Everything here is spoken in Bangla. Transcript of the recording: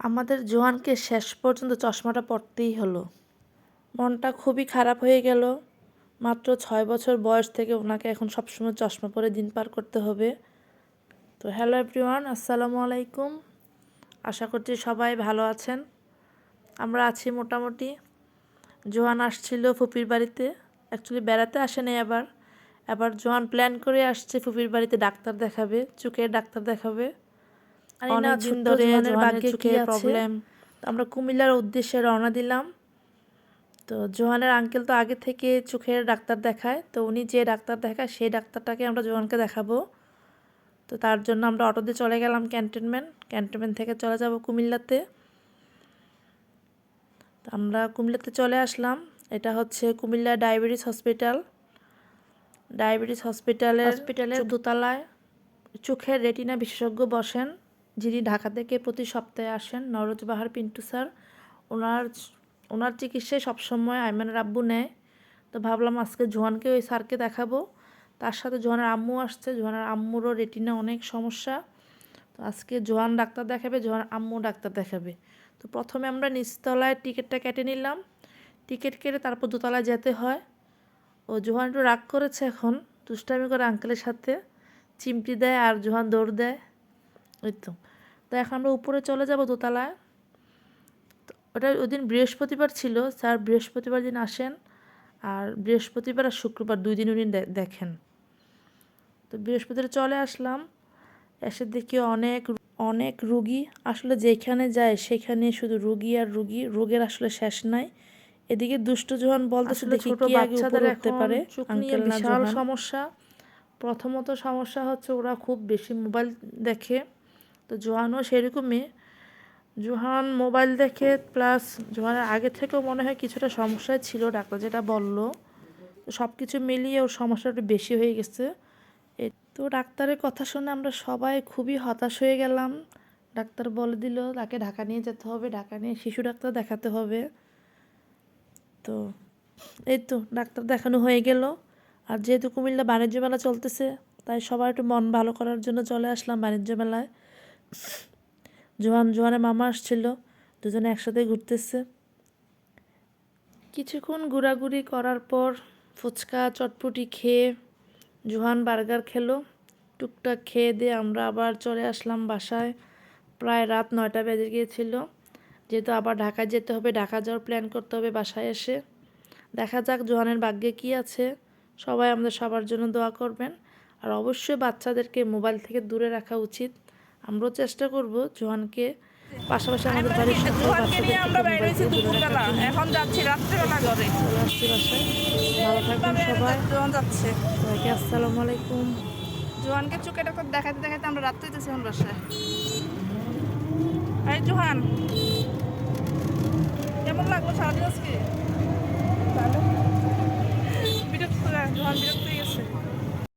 আমাদের জোয়ানকে শেষ পর্যন্ত চশমাটা পরতেই হলো। মনটা খুবই খারাপ হয়ে গেল। মাত্র ছয় বছর বয়স থেকে ওনাকে এখন সবসময় চশমা পরে দিন পার করতে হবে। তো হ্যালো এভরিওয়ান, আসসালামু আলাইকুম। আশা করছি সবাই ভালো আছেন। আমরা আছি মোটামুটি। জোহান আসছিল ফুপির বাড়িতে। অ্যাকচুয়ালি বেড়াতে আসেনি আবার। এবার জোহান প্ল্যান করে আসছে ফুপির বাড়িতে ডাক্তার দেখাবে চোখের ডাক্তার দেখাবে। অনেকদিন ধরে জোহানের চোখের প্রবলেম আমরা কুমিল্লার উদ্দেশ্যে রওনা দিলাম। তো জোহানের আঙ্কেল তো আগে থেকে চোখের ডাক্তার দেখায়। তো উনি যে ডাক্তার দেখায় সেই ডাক্তারটাকে আমরা জোহানকে দেখাবো। তো তার জন্য আমরা অটোতে চলে গেলাম ক্যান্টনমেন্ট। ক্যান্টনমেন্ট থেকে চলে যাব কুমিল্লাতে। আমরা কুমিল্লাতে চলে আসলাম। এটা হচ্ছে কুমিল্লা ডায়াবেটিস হসপিটাল। ডায়াবেটিস হসপিটালের হসপিটালের দোতলায় চোখের রেটিনা বিশেষজ্ঞ বসেন। যিনি ঢাকা থেকে প্রতি সপ্তাহে আসেন, নরজ বাহার পিন্টু স্যার, ওনার ওনার চিকিৎসায় সবসময় আইমানের আব্বু নেয়। তো ভাবলাম আজকে জোহানকে ওই স্যারকে দেখাবো। তার সাথে জোহানের আম্মু আসছে। জোহানের আম্মুরও রেটিনা অনেক সমস্যা। তো আজকে জোহান ডাক্তার দেখাবে জোহান আম্মু ডাক্তার দেখাবে। তো প্রথমে আমরা নিচতলায় টিকিটটা কেটে নিলাম। টিকিট কেটে তারপর দোতলায় যেতে হয়। ও জোহান একটু রাগ করেছে এখন, দুষ্টামি করে আঙ্কেলের সাথে। চিমটি দেয় আর জোহান দৌড় দেয়। ওই তো। তো এখন আমরা উপরে চলে যাব দোতলায়। ওটা ওই দিন বৃহস্পতিবার ছিল স্যার বৃহস্পতিবার দিন আসেন আর বৃহস্পতিবার আর শুক্রবার দুই দিন উনি দেখেন। তো বৃহস্পতিবার চলে আসলাম এসে দেখি অনেক অনেক রুগী আসলে যেখানে যায় সেখানে শুধু রুগী আর রুগী রোগের আসলে শেষ নাই। এদিকে দুষ্ট জোহান বলতে দেখি ছোট বাচ্চাদের উঠতে পারে। বিশাল সমস্যা। প্রথমত সমস্যা হচ্ছে ওরা খুব বেশি মোবাইল দেখে। তো জোহানও সেরকমই। জোহান মোবাইল দেখে, প্লাস জোহানের আগে থেকেও মনে হয় কিছুটা সমস্যায় ছিল, ডাক্তার যেটা বলল। সব কিছু মিলিয়ে ওর সমস্যাটা বেশি হয়ে গেছে। তো ডাক্তারের কথা শুনে আমরা সবাই খুবই হতাশ হয়ে গেলাম। ডাক্তার বলে দিল, তাকে ঢাকা নিয়ে যেতে হবে, ঢাকা নিয়ে শিশু ডাক্তার দেখাতে হবে। তো এই তো ডাক্তার দেখানো হয়ে গেল। আর যেহেতু কুমিল্লা বাণিজ্য মেলা চলতেছে, তাই সবার একটু মন ভালো করার জন্য চলে আসলাম বাণিজ্য মেলায়। জোহান জোহানের মামা আসছিল, দুজনে একসাথে ঘুরতেছে। কিছুক্ষণ ঘোরাঘুরি করার পর ফুচকা, চটপটি খেয়ে জোহান বার্গার খেলো। টুকটাক খেয়ে দিয়ে আমরা আবার চলে আসলাম বাসায়। প্রায় রাত নয়টা বেজে গিয়েছিল। যেহেতু আবার ঢাকা যেতে হবে, ঢাকা যাওয়ার প্ল্যান করতে হবে বাসায় এসে। দেখা যাক জোহানের ভাগ্যে কী আছে। সবাই আমাদের সবার জন্য দোয়া করবেন। আর অবশ্যই বাচ্চাদেরকে মোবাইল থেকে দূরে রাখা উচিত। আমরাও চেষ্টা করব জোহানকে পাশাপাশি আমাদের বাড়ির সকল জোহানকে আমরা বাচ্চাদেরকে বের মোবাইল হয়েছি থেকে দূরে দুপুরবেলা। রাখার জন্য। এখন যাচ্ছি রাত্রেবেলা ঘরে। চলে আসছি বাসায় ভালো থাকবেন সবাই। জোহান যাচ্ছে। সবাইকে আসসালামু আলাইকুম। জোহানকে চোখে ডাক্তার দেখাতে দেখাতে আমরা রাত্রে যেতেছি এখন বাসায়। এই জোহান কেমন লাগল সারাদিন আজকে? ভালো। বিরক্ত জোহান বিরক্ত